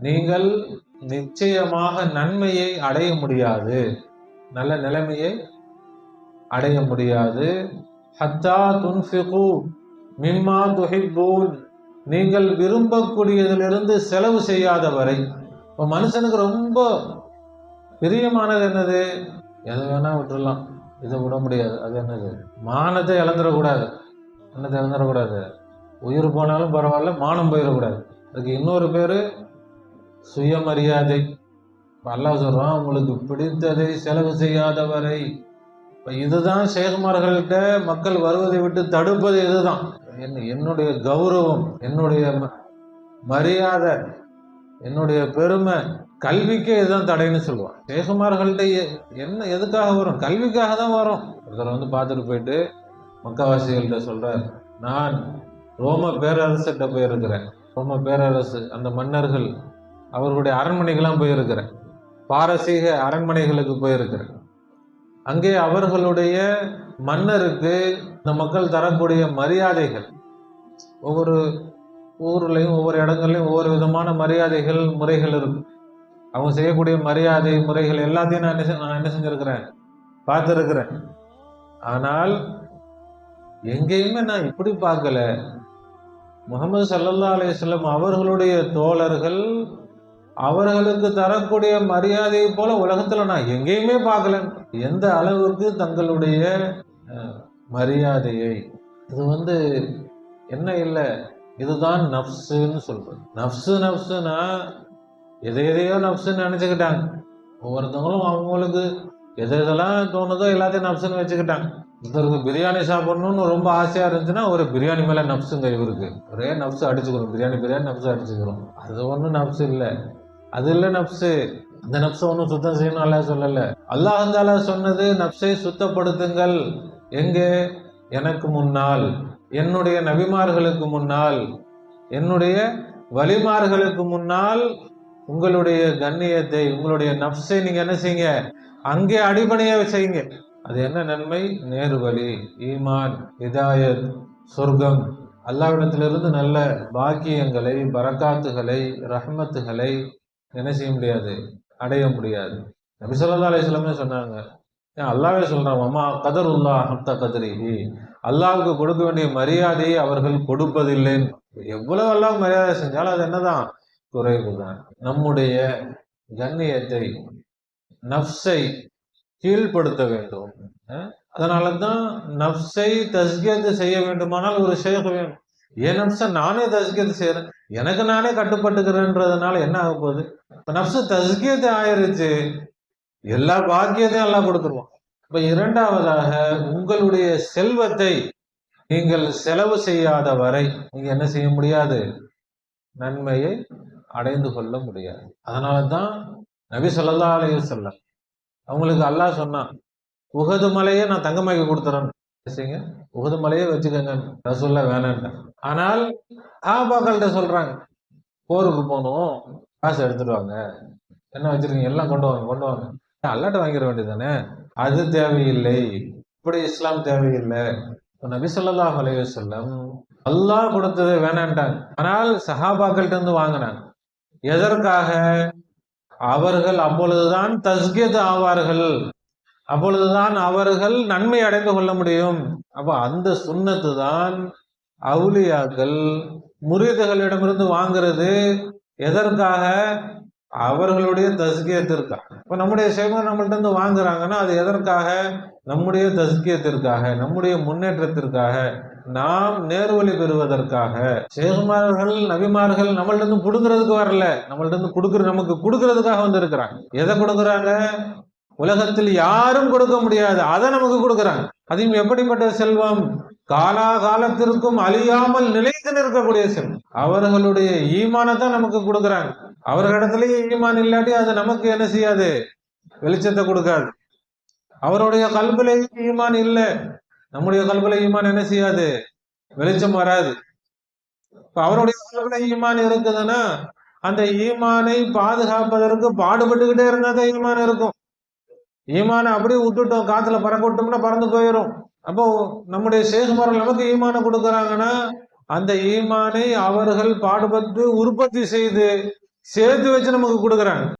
நீங்கள் நிச்சயமாக நன்மையை அடைய முடியாது. நல்ல நிலைமையை அடைய முடியாது. ஹத்தா துன்ஃபிகு மிம்மா துஹிப்பூன். நீங்கள் விரும்பக்கூடியதிலிருந்து செலவு செய்யாத வரை இப்போ மனுஷனுக்கு ரொம்ப பிரியமானது என்னது? எதை வேணால் விட்டுறலாம். இதை விட முடியாது. அது என்னது? மானத்தை இழந்துடக்கூடாது. என்னத்தை இழந்துடக்கூடாது. உயிர் போனாலும் பரவாயில்ல மானம் போயிடக்கூடாது. அதுக்கு இன்னொரு பேர் சுயமரியாதை. அல்லா அல்லாஹ் சொல்கிறான் உங்களுக்கு பிடித்ததை செலவு செய்யாதவரை. இப்போ இதுதான் சேகுமார்கள்கிட்ட மக்கள் வருவதை விட்டு தடுப்பது இதுதான். என்னுடைய கௌரவம் என்னுடைய ம- மரியாதை என்னுடைய பெருமை கல்விக்கே இதுதான் தடைன்னு சொல்லுவான். சேகுமார்கள்ட்ட என்ன எதுக்காக வரும்? கல்விக்காக தான் வரும். ஒருத்தர் வந்து பார்த்துட்டு போயிட்டு மக்காவாசிகள்கிட்ட சொல்றார் நான் ரோம பேரரசுகிட்ட போயிருக்கிறேன். ரோம பேரரசு அந்த மன்னர்கள் அவர்களுடைய அரண்மனைக்கெல்லாம் போயிருக்கிறேன் பாரசீக அரண்மனைகளுக்கு போயிருக்கிறேன் அங்கே அவர்களுடைய மன்னருக்கு இந்த மக்கள் தரக்கூடிய மரியாதைகள் ஒவ்வொரு ஊர்லேயும் ஒவ்வொரு இடங்கள்லையும் ஒவ்வொரு விதமான மரியாதைகள் முறைகள் இருக்கு அவங்க செய்யக்கூடிய மரியாதை முறைகள் எல்லாத்தையும் நான் என்ன நான் என்ன செஞ்சுருக்கிறேன்? பார்த்துருக்கிறேன். ஆனால் எங்கேயுமே நான் இப்படி பார்க்கல. முகமது சல்லல்லா அலையம் அவர்களுடைய தோழர்கள் அவர்களுக்கு தரக்கூடிய மரியாதையை போல உலகத்துல நான் எங்கேயுமே பார்க்கல. எந்த அளவுக்கு தங்களுடைய மரியாதையை இது வந்து என்ன இல்லை இதுதான் நப்சுன்னு சொல்றது. நப்சு நப்சுனா எதை எதையோ நப்சுன்னு நினைச்சுக்கிட்டாங்க. ஒவ்வொருத்தவங்களும் அவங்களுக்கு எது எதெல்லாம் தோணுதோ எல்லாத்தையும் நப்சுன்னு வச்சுக்கிட்டாங்க. ஒருத்தருக்கு பிரியாணி சாப்பிடணும்னு ரொம்ப ஆசையாக இருந்துச்சுன்னா ஒரு பிரியாணி மேலே நப்சுங்க இவருக்கு. ஒரே நப்சு அடிச்சுக்கிறோம் பிரியாணி பிரியாணி நப்சு அடிச்சுக்கிறோம். அது ஒன்றும் நப்சு இல்லை. அது இல்லை நப்சு. அந்த நப்சை ஒன்றும் சுத்தம் செய்யணும் அல்ல சொல்லல. அல்லாஹ் தாலா சொன்னது நப்சை சுத்தப்படுத்துங்கள் எங்கே? எனக்கு முன்னால். என்னுடைய நபிமார்களுக்கு முன்னால். என்னுடைய வழிமார்களுக்கு முன்னால் உங்களுடைய கண்ணியத்தை உங்களுடைய நப்சை நீங்க என்ன செய்யுங்க? அங்கே அடிபணிய செய்யுங்க. அது என்ன நன்மை? நேரு வழி ஈமான் இதாயத் சொர்க்கம். அல்லாவிடத்திலிருந்து நல்ல பாக்கியங்களை பரக்காத்துகளை ரஹ்மத்துகளை என்ன செய்ய முடியாது? அடைய முடியாது. நபி சொல்லா அலைஹி சொன்னாங்க? ஏன் அல்லாவே சொல்கிறான் அம்மா கதர் கதருல்லா ஹத்த கதரிஹி. அல்லாவுக்கு கொடுக்க வேண்டிய மரியாதையை அவர்கள் கொடுப்பதில்லைன்னு எவ்வளவு அல்லாஹ் மரியாதை செஞ்சாலும் அது என்னதான்? குறைவு தான். நம்முடைய கண்ணியத்தை நஃப்ஸை கீழ்ப்படுத்த வேண்டும். அதனால தான் நஃப்ஸை தஸ்கியத்து செய்ய வேண்டுமானால் ஒரு ஷேக் வேணும். என் நஃப்ஸை நானே தஸ்கியத்து செய்யறேன்? எனக்கு நானே கட்டுப்பட்டுக்கிறேன்றதுனால என்ன ஆக போகுது? இப்போ நஃப்ஸு தஸ்கியத்தை ஆயிருச்சு. எல்லா பாக்கியத்தையும் எல்லாம் கொடுத்துருவான். இப்போ இரண்டாவதாக உங்களுடைய செல்வத்தை நீங்கள் செலவு செய்யாத வரை நீங்கள் என்ன செய்ய முடியாது? நன்மையை அடைந்து கொள்ள முடியாது. அதனால தான் நபி ஸல்லல்லாஹு சொல்ல அவங்களுக்கு அல்லாஹ் சொன்னான் உகது மலையை நான் தங்கமாக்கி கொடுத்துறேன். செய்யுங்க? உகது மலையை வச்சுக்கோங்க. ரசூல்ல வேணான்ட்டேன். ஆனால் ஆபாக்கள்கிட்ட சொல்றாங்க போருக்கு போகணும். காசு எடுத்துட்டு வாங்க. என்ன வச்சிருக்கீங்க? எல்லாம் கொண்டு வாங்க கொண்டு வாங்க. அல்லாட்ட வாங்கிட வேண்டியதானே அது தேவையில்லை. இப்படி இஸ்லாம் தேவையில்லை. இப்ப நபி ஸல்லல்லாஹு அலைஹி சொல்லம் அல்லாஹ் கொடுத்தது வேணான்ட்டாங்க. ஆனால் சஹாபாக்கள்கிட்ட இருந்து வாங்கினாங்க. எதற்காக? அவர்கள் அப்பொழுதுதான் தஸ்கியத் ஆவார்கள். அப்பொழுதுதான் அவர்கள் நன்மை அடைந்து கொள்ள முடியும். அப்போ அந்த சுண்ணத்து தான் அவுலியாக்கள் முரீதுகளிடமிருந்து வாங்குறது. எதற்காக? அவர்களுடைய தஸ்கியத்திற்காக. இப்ப நம்முடைய சேவகர் நம்மள்ட்ட இருந்து வாங்குறாங்கன்னா அது எதற்காக? நம்முடைய தஸ்கியத்திற்காக நம்முடைய முன்னேற்றத்திற்காக நாம் நேர்வழி பெறுவதற்காக. சேகுமார்கள் நபிமார்கள் நம்மள்ட இருந்து புடுங்கிறதுக்கு வரல. நம்மள்ட இருந்து கொடுக்குற நமக்கு கொடுக்கறதுக்காக வந்து இருக்கிறாங்க எதை கொடுக்குறாங்க? உலகத்தில் யாரும் கொடுக்க முடியாது. அதை நமக்கு கொடுக்குறாங்க. அதையும் எப்படிப்பட்ட செல்வம்? காலாகாலத்திற்கும் அழியாமல் நிலைத்து நிற்கக்கூடிய செல்வம் அவர்களுடைய ஈமானை தான் நமக்கு கொடுக்குறாங்க. அவர்களிடத்துலயே ஈமான் இல்லாட்டி அது நமக்கு என்ன செய்யாது? வெளிச்சத்தை கொடுக்காது. அவருடைய கல்வில ஈமான் இல்லை. நம்முடைய கல்வில ஈமான் என்ன செய்யாது? வெளிச்சம் வராது. இப்ப அவருடைய கல்வில ஈமான் இருக்குதுன்னா அந்த ஈமானை பாதுகாப்பதற்கு பாடுபட்டுக்கிட்டே இருந்தா தான் ஈமான் இருக்கும். ஈமானை அப்படியே விட்டுட்டோம். காத்துல பறக்க விட்டோம்னா பறந்து போயிடும் அப்போ நம்முடைய சேகுமார்கள் நமக்கு ஈமான கொடுக்கறாங்கன்னா அந்த ஈமானை அவர்கள் பாடுபட்டு உற்பத்தி செய்து சேர்த்து வச்சு நமக்கு கொடுக்குறாங்க.